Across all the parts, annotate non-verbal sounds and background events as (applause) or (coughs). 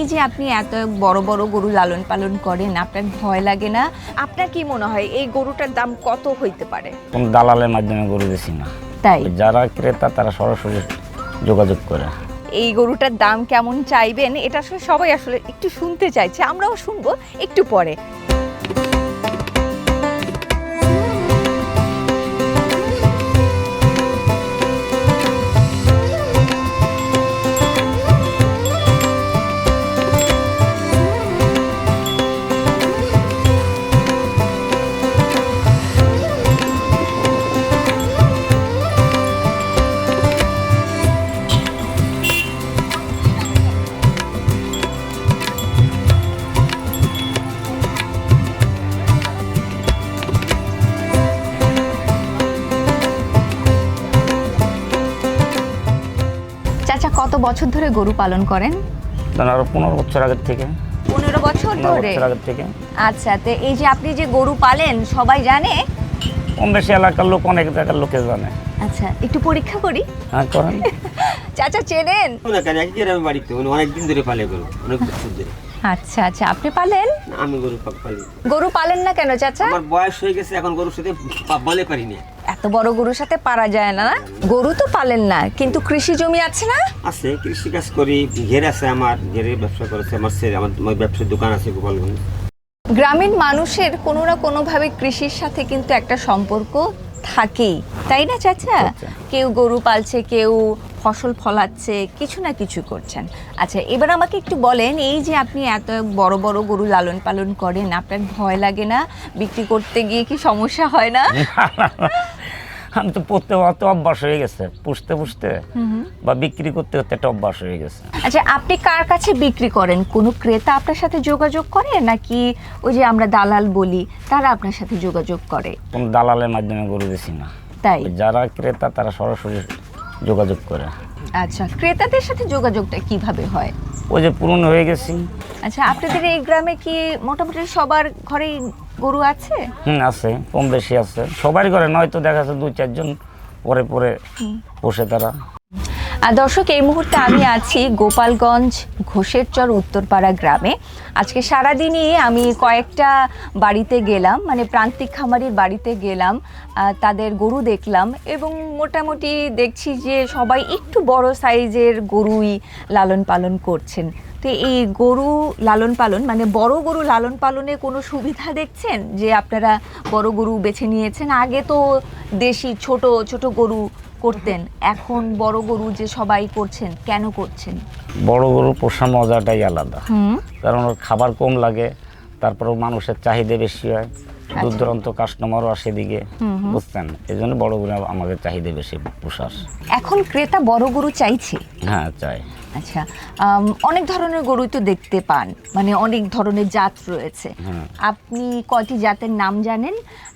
এই যে আপনি এত বড় বড় গরু লালন পালন করেন আপনার ভয় লাগে না? আপনার কি মনে হয় এই গরুটার দাম কত হইতে পারে? কোন দালালের মাধ্যমে গরু বেশি না। তাই? যারা ক্রেতা তারা সরাসরি যোগাযোগ করে। এই গরুটার দাম কেমন চাইবেন? এটা আসলে সবাই আসলে একটু শুনতে চাইছে আমরাও শুনব একটু পরে। কত বছর ধরে গরু পালন করেন? আরও পনেরো বছর আগের থেকে। পনেরো বছর ধরে? বছর আগের থেকে। আচ্ছা তো এই যে আপনি যে গরু পালেন সবাই জানে? কম বেশি এলাকার লোক অনেক জায়গার লোকে জানে। আচ্ছা একটু পরীক্ষা করি। হ্যাঁ করেন। (laughs) চাচা চেনেন? না কেন একই গ্রামে বাড়িতে মানে অনেক দিন ধরে পালে গরু অনেক বছর ধরে। আচ্ছা আচ্ছা আপনি পালেন? আমি গরু পালি। গরু পালেন না কেন চাচা? আমার বয়স হয়ে গেছে এখন গরুর সাথে বলে পারি না। এত বড় গরুর সাথে পারা যায় না? গরু তো পালেন না কিন্তু কৃষি জমি আছে না? আছে কৃষি কাজ করি ঘের আছে আমার ঘেরে ব্যবসা করেছে আমার ছেলে আমার আমার ব্যবসার দোকান আছে গোপালগঞ্জ। গ্রামীণ মানুষের কোনো না কোনোভাবে কৃষির সাথে কিন্তু একটা সম্পর্ক থাকেই তাই না চাচা? আচ্ছা। কেউ গরু পালছে কেউ ফসল ফলাচ্ছে কিছু না কিছু করছেন। আচ্ছা এবার আমাকে একটু বলেন এই যে আপনি এত বড় বড় গরু লালন পালন করেন আপনার ভয় লাগে না? বিক্রি করতে গিয়ে কি সমস্যা হয় না? (laughs) আমি তো পড়তে অত অভ্যাস হয়ে গেছে। পুষতে পুষতে বা বিক্রি করতে করতে একটা অভ্যাস হয়ে গেছে। আচ্ছা আপনি কার কাছে বিক্রি করেন? কোনো ক্রেতা আপনার সাথে যোগাযোগ করে? নাকি ওই যে আমরা দালাল বলি তারা আপনার সাথে যোগাযোগ করে? কোনো দালালের মাধ্যমে গরু বেশি না। তাই? যারা ক্রেতা তারা সরাসরি যোগাযোগ করে। আচ্ছা ক্রেতাদের সাথে যোগাযোগটা কীভাবে হয়? ওই যে পূরণ হয়ে গেছি। আচ্ছা আপনাদের এই গ্রামে কি মোটামুটি সবার ঘরেই গরু আছে? হুম আছে কম বেশি আছে। সবার ঘরে নয়তো দেখা যাচ্ছে দুই চারজন পরে পরে বসে তারা। দর্শক, এই মুহূর্তে আমি আছি গোপালগঞ্জ ঘোষেরচর উত্তরপাড়া গ্রামে। আজকে সারাদিনই আমি কয়েকটা বাড়িতে গেলাম মানে প্রান্তিক খামারির বাড়িতে গেলাম তাদের গরু দেখলাম এবং মোটামুটি দেখছি যে সবাই একটু বড় সাইজের গরুই লালন পালন করছেন। তো এই গরু লালন পালন মানে বড় গরু লালন পালনে কোনো সুবিধা দেখছেন? যে আপনারা বড় গরু বেছে নিয়েছেন? আগে তো দেশি ছোট ছোট গরু করতেন। এখন বড় গরু যে সবাই করছেন কেন করছেন? বড় গরু পোষা মজাটাই আলাদা। কারণ ওর খাবার কম লাগে তারপরেও মানুষের চাহিদা বেশি হয়। দূর দূরান্ত কাস্টমারও আসে দিকে বুঝছেন? এই জন্য বড় গরু আমাদের চাহিদা বেশি পোষার। এখন ক্রেতা বড় গরু চাইছে? হ্যাঁ চাই। আচ্ছা অনেক ধরনের গরুই তো দেখতে পান মানে অনেক ধরনের জাত রয়েছে। আপনি কয়টি জাতের নাম জানেন?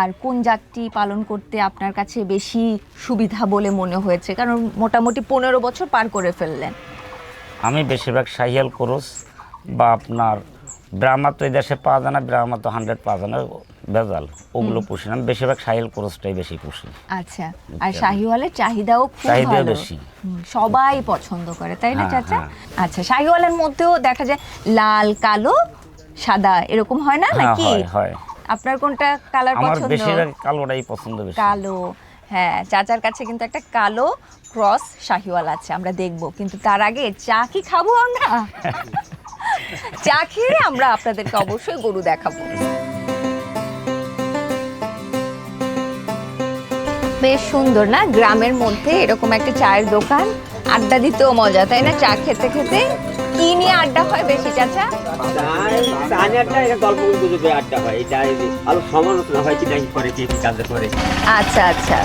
আর কোন জাতটি পালন করতে আপনার কাছে বেশি সুবিধা বলে মনে হয়েছে? কারণ মোটামুটি পনেরো বছর পার করে ফেললেন। আমি বেশিরভাগ সাহিয়াল করস বা আপনার ব্রাহ্মা তো এই দেশে পাওয়া যায় না ব্রাহ্মা তো হান্ড্রেড পাওয়া যায় না। ভেজাল ওগুলো পুষি না। আমি বেশিরভাগ সাহিয়াল করসটাই বেশি পুষি। আচ্ছা আর শাহিওয়ালের চাহিদাও খুব ভালো। বেশি। সবাই পছন্দ করে তাই না হ্যাঁ, চাচা? হ্যাঁ। আচ্ছা শাহিওয়ালের মধ্যেও দেখা যায় লাল কালো সাদা এরকম হয় না হ্যাঁ নাকি? হয় হয়। আপনার কোনটা কালার পছন্দ? আমার বেশিরভাগ কালোটাই পছন্দ বেশি। কালো হ্যাঁ চাচার কাছে কিন্তু একটা কালো ক্রস শাহিওয়াল আছে আমরা দেখব। কিন্তু তার আগে চা কি খাব আমরা? (laughs) চা খেয়ে আমরা আপনাদেরকে অবশ্যই গরু দেখাবো। বেশ সুন্দর না? গ্রামের মধ্যে এরকম একটা চায়ের দোকান আড্ডা দিতেও মজা তাই না? চা খেতে খেতে কি নিয়ে আড্ডা হয় বেশি চাচা? আচ্ছা আচ্ছা।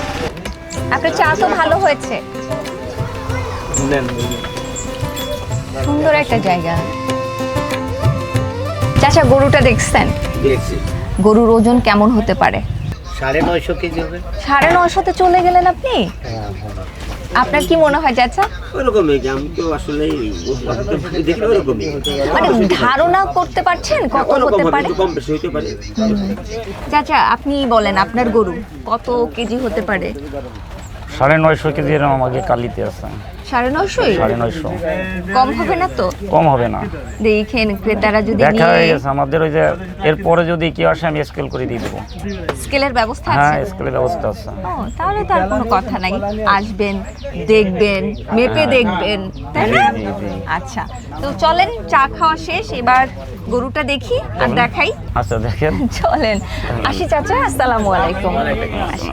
আপনার চা তো ভালো হয়েছে। সুন্দর একটা জায়গা। চাচা গরুটা দেখছেন? গরুর ওজন কেমন হতে পারে? সাড়ে নয়শো কেজি হবে। সাড়ে নশোতে চলে গেলেন আপনি? আপনার কি মনে হয় চাচা? ওরকমই তো আসলে দেখি ওরকমই মানে ধারণা করতে পারছেন কত হতে পারে? কম বেশি হতে পারে। চাচা আপনি বলেন আপনার গরু কত কেজি হতে পারে? সাড়ে নয়শো কেজি এরকম আমাকে কালিতে আছে। সাড়ে নশোই সাড়ে নয়শো। কম হবে না তো? কম হবে না। দেখেন ক্রেতারা যদি দেখা হয়ে গেছে আমাদের ওই যে এরপরে যদি কেউ আসে আমি স্কেল করে দিয়ে দেবো। স্কেলের ব্যবস্থা হ্যাঁ স্কেলের ব্যবস্থা আছে। ও তাহলে তো আর কোনো কথা নাই। আসবেন দেখবেন মেপে দেখবেন তাই না। আচ্ছা তো চলেন চা খাওয়া শেষ এবার গরুটা দেখি আর দেখাই। আচ্ছা দেখেন। চলেন আসি চাচা আসসালামু আলাইকুম। আসি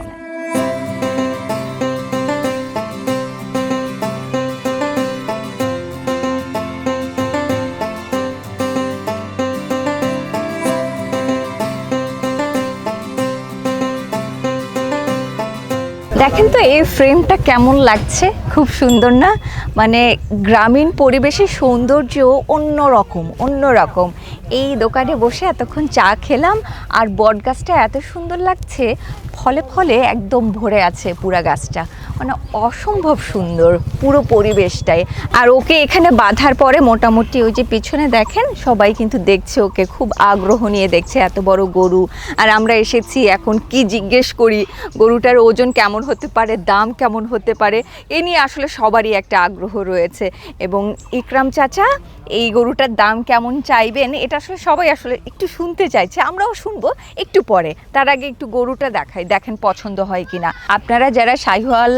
দেখেন তো, এই ফ্রেমটা কেমন লাগছে? খুব সুন্দর না? মানে গ্রামীণ পরিবেশে সৌন্দর্য অন্য রকম অন্য রকম এই দোকানে বসে এতক্ষণ চা খেলাম, আর বট গাছটা এত সুন্দর লাগছে ফলে ফলে একদম ভরে আছে পুরা গাছটা। মানে অসম্ভব সুন্দর পুরো পরিবেশটাই। আর ওকে এখানে বাঁধার পরে মোটামুটি ওই যে পিছনে দেখেন, সবাই কিন্তু দেখছে ওকে, খুব আগ্রহ নিয়ে দেখছে এত বড় গরু। আর আমরা এসেছি এখন কি জিজ্ঞেস করি, গরুটার ওজন কেমন হতে পারে, দাম কেমন হতে পারে, এ নিয়ে আসলে সবারই একটা আগ্রহ রয়েছে। এবং ইকরাম চাচা, এই গরুটার দাম কেমন চাইবেন, এটা আসলে সবাই আসলে একটু শুনতে চাইছে, আমরাও শুনব একটু পরে। তার আগে একটু গরুটা দেখাই দেখেন পছন্দ হয় কিনা। আপনারা যারা শাহিওয়াল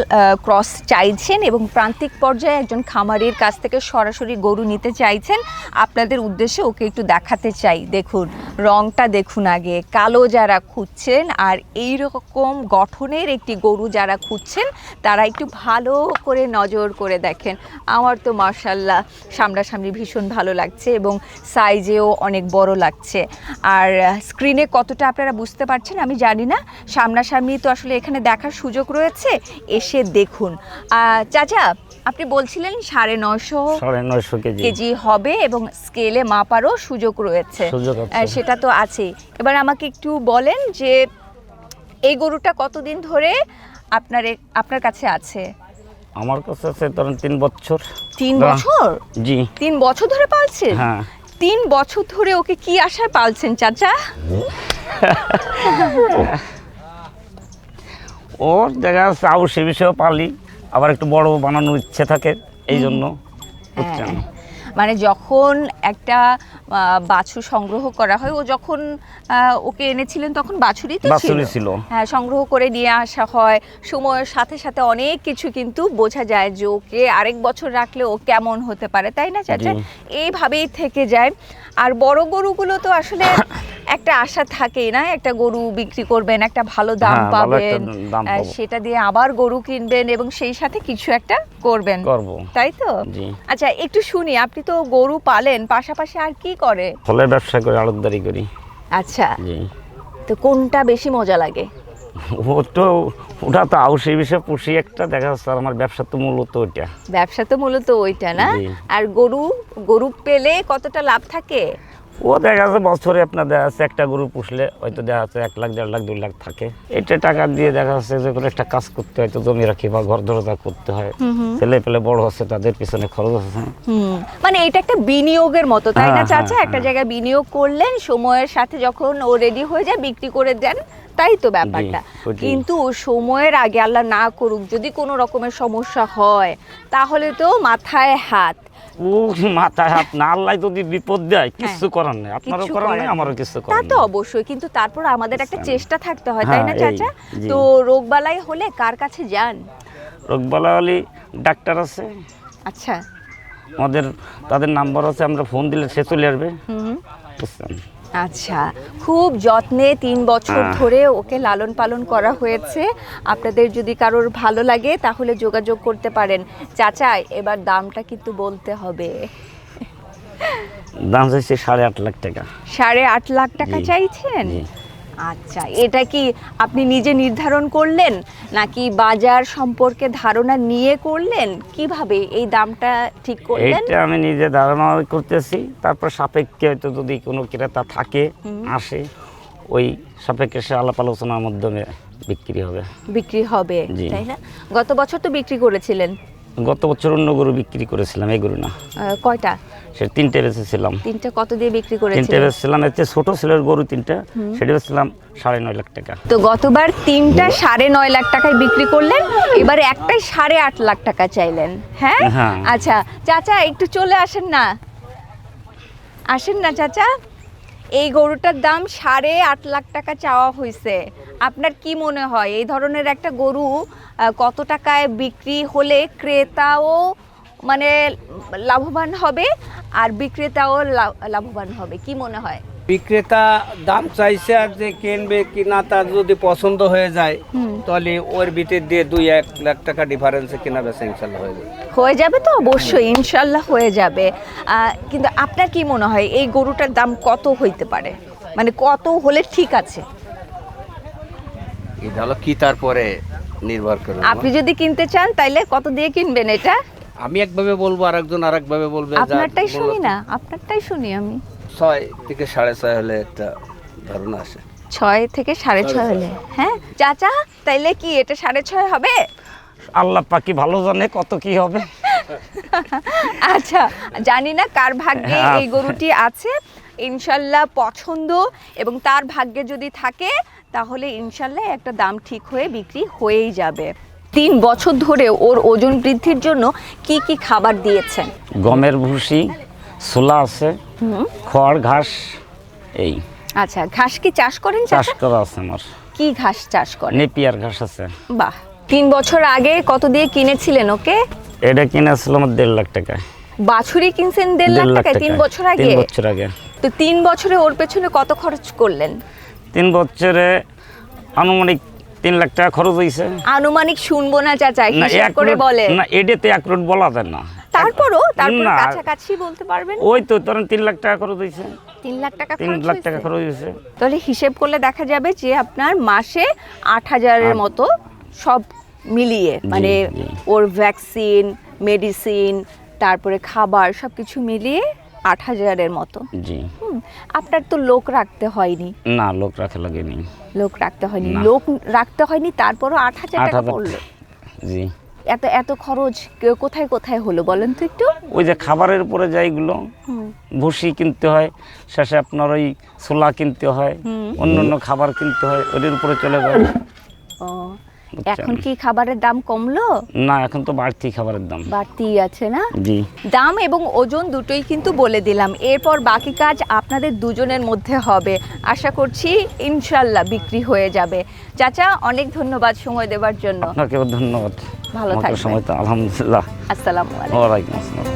ক্রস চাইছেন এবং প্রান্তিক পর্যায়ে একজন খামারির কাছ থেকে সরাসরি গরু নিতে চাইছেন, আপনাদের উদ্দেশ্যে ওকে একটু দেখাতে চাই। দেখুন, রংটা দেখুন আগে। কালো যারা খুঁজছেন আর এই রকম গঠনের একটি গরু যারা খুঁজছেন, তারা একটু ভালো করে নজর করে দেখেন। আমার তো মার্শাল্লাহ সামনাসামনি ভীষণ ভালো লাগছে এবং সাইজেও অনেক বড় লাগছে। আর স্ক্রিনে কতটা আপনারা বুঝতে পারছেন আমি জানি না। সামনাসামনি তো আসলে এখানে দেখার সুযোগ রয়েছে এসে দেখুন। চাচা আপনি বলছিলেন সাড়ে নশো সাড়ে নয়শো কেজি। কেজি হবে এবং স্কেলে মাপারও সুযোগ রয়েছে। সেটা তো আছেই। এবার আমাকে একটু বলেন যে এই গরুটা কতদিন ধরে আপনার আপনার কাছে আছে? আমার কাছে আছে ধরেন তিন বছর। তিন বছর? জি। তিন বছর ধরে পালছেন? হ্যাঁ। তিন বছর ধরে ওকে কি আশায় পালছেন চাচা? (laughs) ওর দেখা যাচ্ছে আউ সে বিষয়েও পালি আবার একটু বড় বানানোর ইচ্ছে থাকে এই জন্য বুঝছেন হ্যাঁ। মানে যখন একটা বাছুর সংগ্রহ করা হয় ও যখন ওকে এনেছিলেন তখন বাছুরই তো ছিল। হ্যাঁ সংগ্রহ করে নিয়ে আসা হয়। সময়ের সাথে সাথে অনেক কিছু কিন্তু বোঝা যায় যে ওকে আরেক বছর রাখলে ও কেমন হতে পারে তাই না চাচা? এইভাবেই থেকে যায়। আর বড় গরুগুলো তো আসলে (coughs) একটা আশা থাকেই না একটা গরু বিক্রি করবেন একটা ভালো দাম হ্যাঁ, পাবেন। সেটা দিয়ে আবার গরু কিনবেন এবং সেই সাথে কিছু একটা করবেন। তাই তো? আচ্ছা একটু শুনি আপনি তো গরু পালেন পাশাপাশি আর কি করে? ফলের ব্যবসা করে আড়তদারি করি। আচ্ছা। তো কোনটা বেশি মজা লাগে? ও তো ওটা তো আউ সেই বিষয়ে পুষি একটা দেখা যাচ্ছে আমার ব্যবসা তো মূলত ওইটা। ব্যবসা তো মূলত ওইটা না? আর গরু গরু পেলে কতটা লাভ থাকে? ও দেখা যাচ্ছে বছরে আপনার দেখা যাচ্ছে একটা গরু পুষলে হয়তো দেখা যাচ্ছে এক লাখ দেড় লাখ দুই লাখ থাকে। এটা টাকা দিয়ে দেখা যাচ্ছে যে কোনো একটা কাজ করতে হয় তো জমি রাখি বা ঘর দরজা করতে হয়। ছেলে পেলে বড় হচ্ছে তাদের পিছনে খরচ আছে। মানে এটা একটা বিনিয়োগের মতো তাই না হ্যাঁ, চাচা? হ্যাঁ, একটা হ্যাঁ। জায়গায় বিনিয়োগ করলেন সময়ের সাথে যখন ও রেডি হয়ে যায় বিক্রি করে দেন তাই তো ব্যাপারটা। কিন্তু সময়ের আগে আল্লাহ না করুক যদি কোনো রকমের সমস্যা হয় তাহলে তো মাথায় হাত। ও মাথায় হাত না আল্লাহ যদি বিপদ দেয় কিছু করার নেই। আপনারও হ্যাঁ। করার নেই। আমারও কিছু তা তো অবশ্যই কিন্তু তারপর আমাদের একটা চেষ্টা থাকতে হয় তাই না হ্যাঁ, চাচা? তো রোগবালাই হলে কার কাছে যান? হলে ডাক্তার আছে। আচ্ছা। আমাদের তাদের নাম্বার আছে আমরা ফোন দিলে সে চলে আসবে। বুঝছেন? আচ্ছা খুব যত্নে তিন বছর হ্যাঁ। ধরে ওকে লালন পালন করা হয়েছে। আপনাদের যদি কারোর ভালো লাগে তাহলে যোগাযোগ করতে পারেন। চাচা এবার দামটা কিন্তু বলতে হবে। দাম চাইছে সাড়ে আট লাখ টাকা। সাড়ে আট লাখ টাকা চাইছেন। আচ্ছা এটা কি আপনি নিজে নির্ধারণ করলেন? নাকি বাজার সম্পর্কে ধারণা নিয়ে করলেন? কীভাবে এই দামটা ঠিক করলেন? এইটা আমি নিজে ধারণা করতেছি। তারপর সাপেক্ষে হয়তো যদি কোনো ক্রেতা থাকে আসে ওই সাপেক্ষে সে আলাপ আলোচনার মাধ্যমে বিক্রি হবে। বিক্রি হবে তাই না? গত বছর তো বিক্রি করেছিলেন। গত বছর অন্য গরু বিক্রি করেছিলাম এই গরু না। কয়টা? সে তিনটে বেঁচেছিলাম। তিনটা কত দিয়ে বিক্রি তিনটে করেছিলেন বেচছিলাম এর ছোট ছেলের গরু তিনটা সেটা বেচছিলাম সাড়ে নয় লাখ টাকা। তো গতবার তিনটা সাড়ে নয় লাখ টাকায় বিক্রি করলেন এবার একটাই সাড়ে আট লাখ টাকা চাইলেন হ্যাঁ? হ্যাঁ। আচ্ছা চাচা একটু চলে আসেন না। আসেন না চাচা। এই গরুটার দাম সাড়ে আট লাখ টাকা চাওয়া হয়েছে আপনার কি মনে হয়? এই ধরনের একটা গরু কত টাকায় বিক্রি হলে ক্রেতাও মানে লাভবান হবে আর বিক্রেতাও লাভ- লাভবান হবে? কি মনে হয়? বিক্রেতা দাম চাইছে আর যে কিনবে কিনা তার যদি পছন্দ হয়ে যায় তাহলে ওর ভিতর দিয়ে দুই এক লাখ টাকা ডিফারেন্সে কেনা বেচা ইনশাল্লাহ হয়ে যাবে। হয়ে যাবে তো? অবশ্যই ইনশাল্লাহ হয়ে যাবে। কিন্তু আপনার কি মনে হয় এই গরুটার দাম কত হইতে পারে? মানে কত হলে ঠিক আছে? এটা হলো কি তারপরে নির্ভর করে আপনি যদি কিনতে চান তাইলে কত দিয়ে কিনবেন এটা? আমি একভাবে বলব আর একজন আর একভাবে বলবে আপনারটাই শুনি না আপনারটাই শুনি আমি। ছয় থেকে সাড়ে ছয় হলে একটা ধারণা আসে। ছয় থেকে সাড়ে ছয় হলে। হ্যাঁ চাচা তাইলে কি এটা সাড়ে ছয় হবে? আল্লাহ পাকি ভালো জানে কত কি হবে। (laughs) আচ্ছা জানি না কার ভাগ্যে হ্যাঁ। এই গরুটি আছে। ইনশাল্লাহ পছন্দ এবং তার ভাগ্যে যদি থাকে তাহলে ইনশাল্লাহ একটা দাম ঠিক হয়ে বিক্রি হয়েই যাবে। তিন বছর ধরে ওর ওজন বৃদ্ধির জন্য কি কি খাবার দিয়েছেন? গমের ভুসি ছোলা আছে খড় ঘাস এই। আচ্ছা ঘাস কি চাষ করেন চাষ করা আছে আমার। কি ঘাস চাষ করেন? নেপিয়ার ঘাস আছে। বাহ তিন বছর আগে কত দিয়ে কিনেছিলেন ওকে? এটা কিনেছিল আমার দেড় লাখ টাকায় বাছুরি কিনছেন দেড় লাখ টাকায়? তিন বছর আগে? তিন বছর আগে। তো তিন বছরে ওর পেছনে কত খরচ করলেন? তিন বছরে আনুমানিক তিন লাখ টাকা খরচ হয়েছে আনুমানিক শুনব না চাচা হিসাব এক করে বলে। না এটাতে এক রোড বলা যায় না। তারপরও তারপর কাছাকাছি বলতে পারবেন? ওই তো ধরেন তিন লাখ টাকা খরচ হয়েছে তিন লাখ টাকা তিন লাখ টাকা খরচ হয়েছে তাহলে হিসেব করলে দেখা যাবে যে আপনার মাসে আট হাজারের মতো সব মিলিয়ে মানে ওর ভ্যাকসিন মেডিসিন তারপরে খাবার সব কিছু মিলিয়ে আট হাজারের মতো। জি। আপনার তো লোক রাখতে হয়নি। না লোক রাখা লাগেনি। লোক রাখতে হয়নি। লোক রাখতে হয়নি তারপরও আট হাজার আট টাকা পড়ল। জি। এত এত খরচ কোথায় কোথায় হলো বলেন তো একটু? ওই যে খাবারের উপরে যাইগুলো ভুসি কিনতে হয় শেষে আপনার ওই ছোলা কিনতে হয় অন্য অন্য খাবার কিনতে হয় ওদের উপরে চলে যায়। ও। এখন কি খাবারের দাম কমলো? না এখন তো বাড়তি খাবারের দাম। বাড়তি আছে না? জি। দাম এবং ওজন দুটোই কিন্তু বলে দিলাম। এরপর বাকি কাজ আপনাদের দুজনের মধ্যে হবে। আশা করছি ইনশাল্লাহ বিক্রি হয়ে যাবে। চাচা অনেক ধন্যবাদ সময় দেওয়ার জন্য। আপনাকেও ধন্যবাদ। ভালো থাকবেন। সময় তো আলহামদুলিল্লাহ। আসসালামু আলাইকুম। ওয়ালাইকুম আসসালাম।